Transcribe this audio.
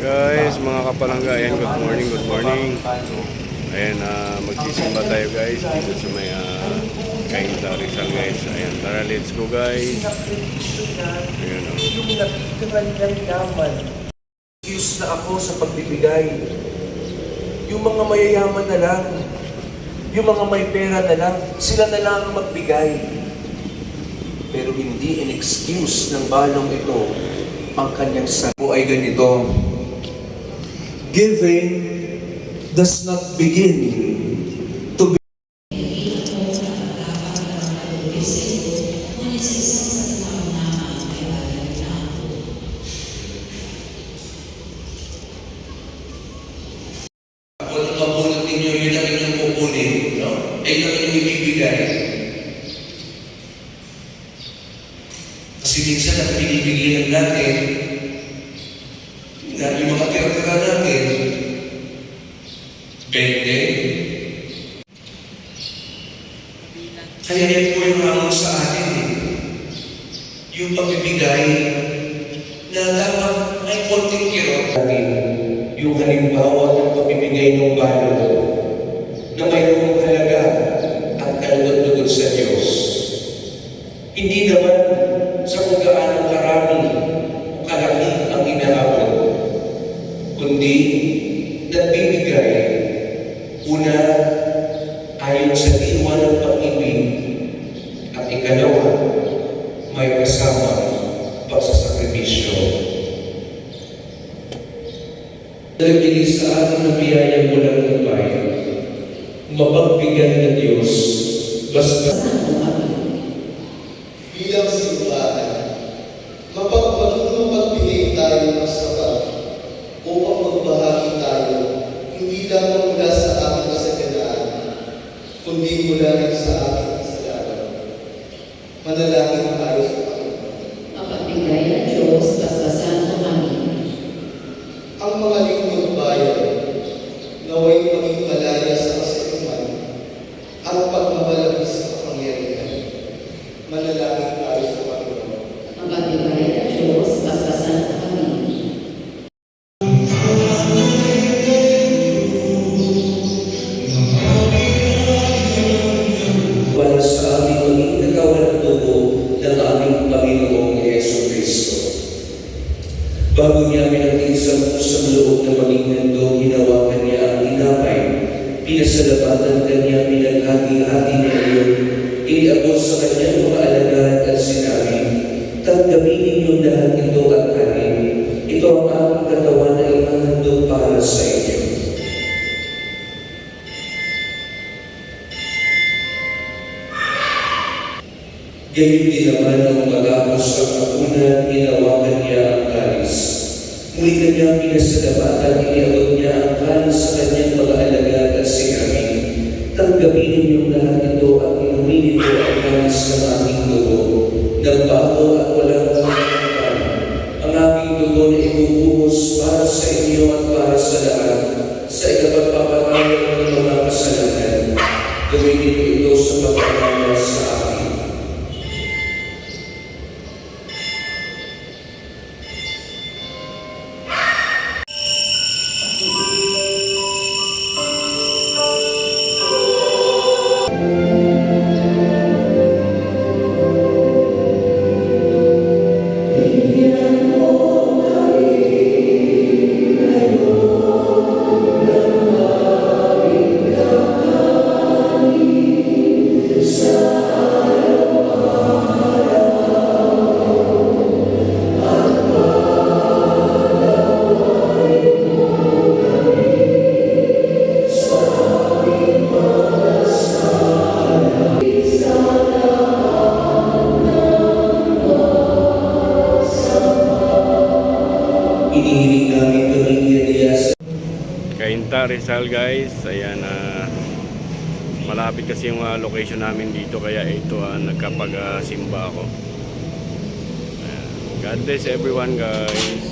Guys, mga kapalangga, ayan, good morning, good morning. Ayan, ah, magsisimba tayo guys dito sa may uh, Kainta Rizal guys. Ayan, tara, let's go guys. Ayan, oh. yung natikiran ng yaman. Excuse na ako sa pagbibigay. Yung mga mayayaman na lang, yung mga may pera na lang, sila na lang ang magbigay. Pero hindi in excuse ng balong ito ang kanyang sago ay ganito. Giving does not begin to be. Kasi minsan ang binibigyan natin, na yung mga tira-tira natin, bende. Kaya yan po yung hamon sa atin eh. Yung pagbibigay na dapat may konting natin yung halimbawa ng pamimigay ng bayo na mayroong halaga at kalugod-lugod sa Diyos. Hindi naman sa kung gaano karami o kalaki ang inaabot, kundi nagbibigay una ayon sa diwa ng pag-ibig at ikalawa may kasama pagsasakripisyo. Nagbigay sa atin ng biyayang walang hubay, mapagbigay ng Diyos, basta bilang simbahan, mapagpatuloy magbigay tayo ng sapat upang magbahagi tayo hindi lamang mula sa ating kasaganaan, kundi mula rin sa ating kasalanan. Manalangin tayo sa Panginoon. Mapagbigay ng Diyos, basbasan mo kami. Ang mga lingkod bayan, naway maging malaya sa kasinuman at pagmamalabis sa kapangyarihan. Manalangin Bago niya pinatid sa pusang loob na maging handog, hinawakan niya ang tinapay. Pinasalabatan kanya, pinaghati-hati niya iyon. Iniabot sa kanyang mga alagad at sinabi, Tanggapin ninyong lahat ito at kanin. Ito ang aking katawan na ihahandog para sa inyo. Gayon din naman ang matapos ang kapunan, kalis. Muli kanyang pinasalabatan, iniabot niya ang kalis sa kanyang mga alagad at sinabi, Tanggapin ninyong lahat ito at inumin ito ang kalis ng aking dugo, ng bago at walang kamatayan. Ang aking dugo na ibubuhos para sa inyo at para sa lahat, sa ikapagpapatayan ng mga kasalanan. Gawin niyo ito sa pagpapalala sa akin. Inihiling namin kaming Elias Kainta Rizal guys. Ayan, ah, malapit kasi yung ah, location namin dito kaya ito ah, nagkapag-simba ako. Ayan. God bless everyone guys.